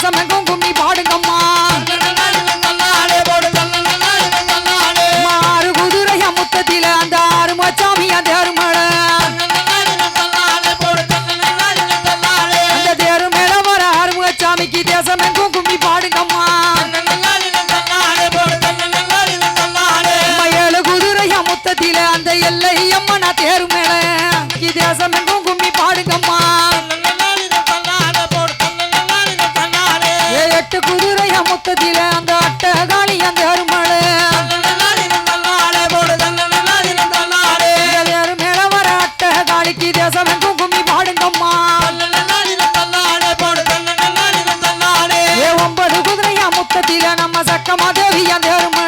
casa me குதிரை அமுக்கத்தில அந்த அட்டகாளி அந்த அருமலை மேல வர அட்டகாளிக்கு தேசம் என்றும் கும்மி பாடுங்கம்மா. ஒன்பது குதிரை அமுக்கத்தில நம்ம சக்கமா தேவி அந்த அருமலை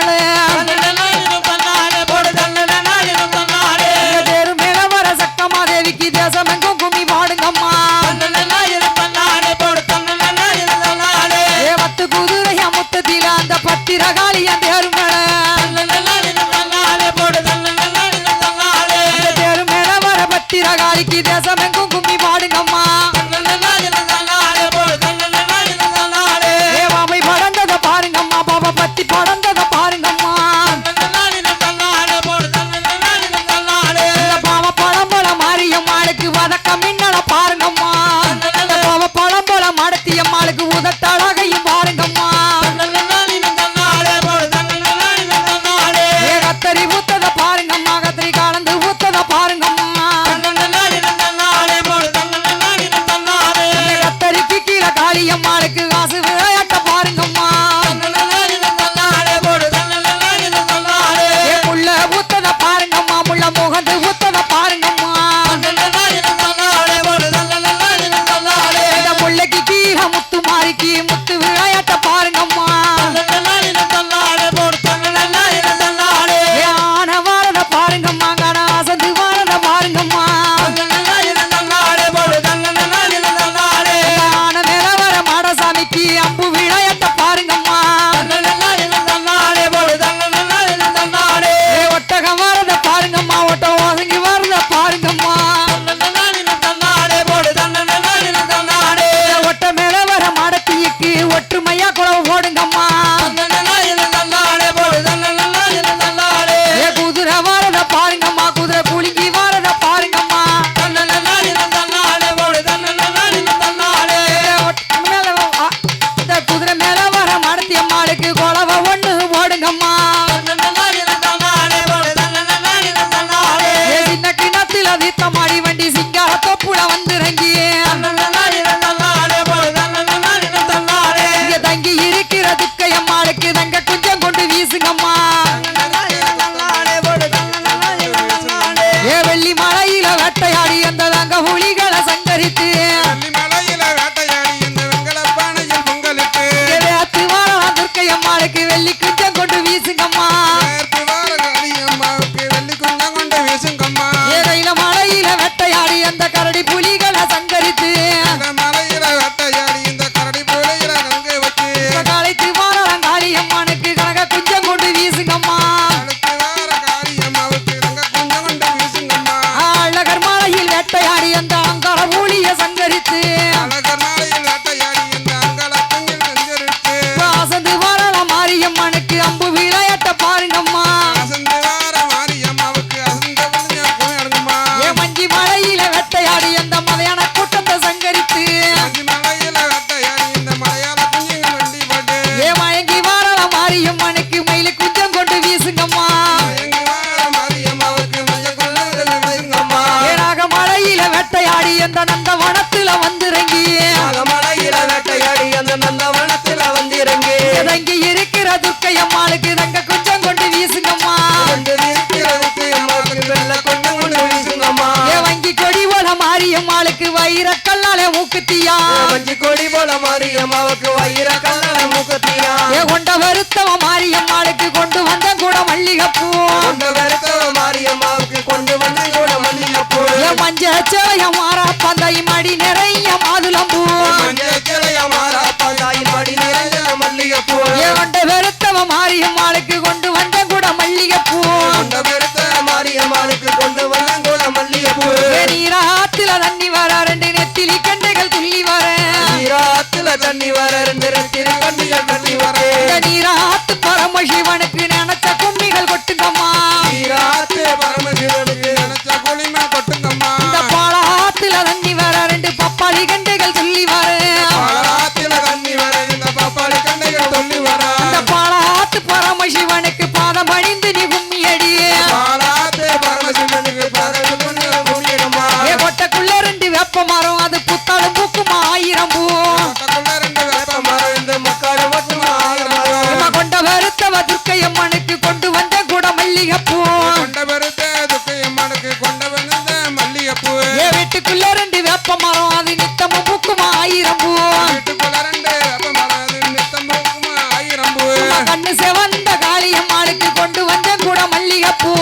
முத்து மாறிக்கு முத்து விழா சத்தமாடி வண்டி சிங்கார தொப்புல வந்து இறங்கியே தங்கி இருக்கிற துக்க அம்மாளுக்கு தங்க குஞ்சம் கொண்டு வீசுங்கம்மா. ஏ வெள்ளி மலையில வேட்டையாடி அந்த தங்க புலிகளை சங்கரித்து. துர்க்கை அம்மாளுக்கு வெள்ளி குஞ்சம் கொண்டு வீசுங்கம்மா. அரடி புலிகள் மரியம் மனைக்கு மயில குஞ்சம் கொண்டு வீசுங்கம்மா. ஏனாக மழையில வேட்டையாடி அந்த நந்த வனத்துல வந்திறங்கி. மழையில வேட்டையாடி அந்த நந்த வனத்துல வந்திறங்கி இறங்கி இருக்கிற துர்க்கை அம்மாளுக்கு தங்க கொண்டு வீசுங்கம்மா. மாரியம்மாளுக்கு வைரக்கல்லாலே மூக்குத்தியா வஞ்சி கொடி போல மாரியம்மாவுக்கு வைரக்கல்ல ஏ கொண்ட வருத்தவ மாரியம்மாளுக்கு கொண்டு வந்த கூட மல்லிகைப்பூ கொண்ட வருத்தவ மாரியம்மாவுக்கு கொண்டு வந்த கூட மல்லிகைப்பூ ஏ மஞ்ச சேவைய மாறா பந்தை மடி நிற சொல்லி வர பாலாத்துல கண்ணி வர இந்த பாலாத்து பரமசிவனுக்கு பாதம் அணிந்து நீ வந்த காளியம்மாளுக்கு கொண்டு வந்த கூட மல்லிகைப்பூ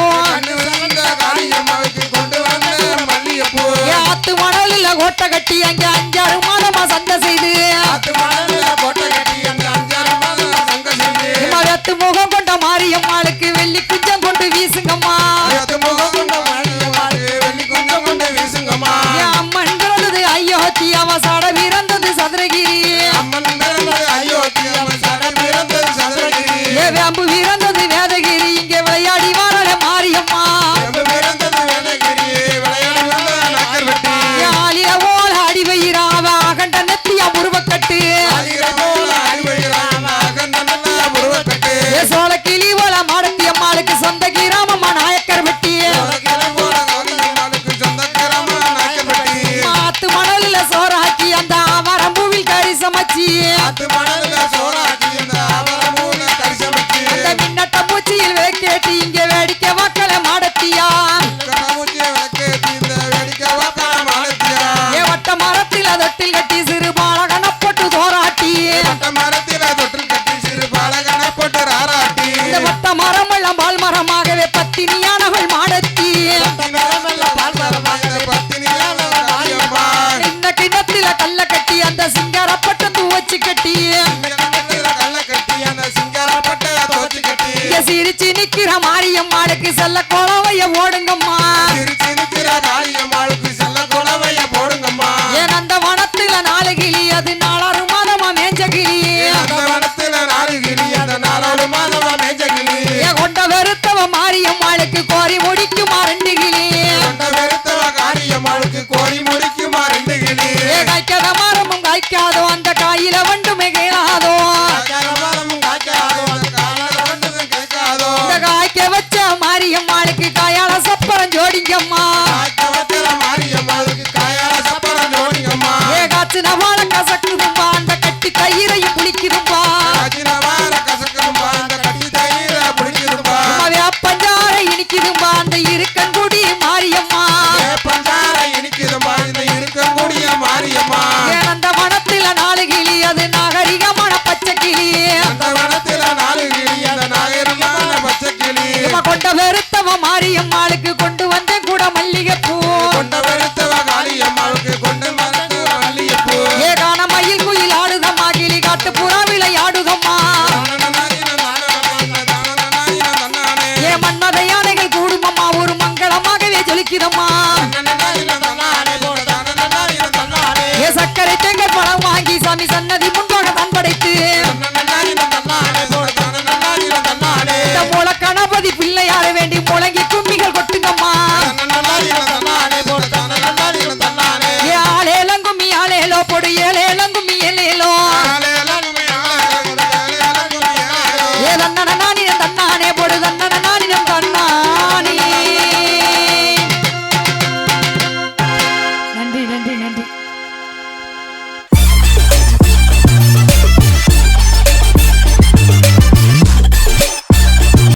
ஆத்து மணலில் கோட்டை கட்டி அங்கே அஞ்சாறு மாதமா சந்தை செய்து. மாடுக்கு செல்ல கோலவைய ஓடுங்கம்மா. மன்னதி முன்னோட பண்படைத்து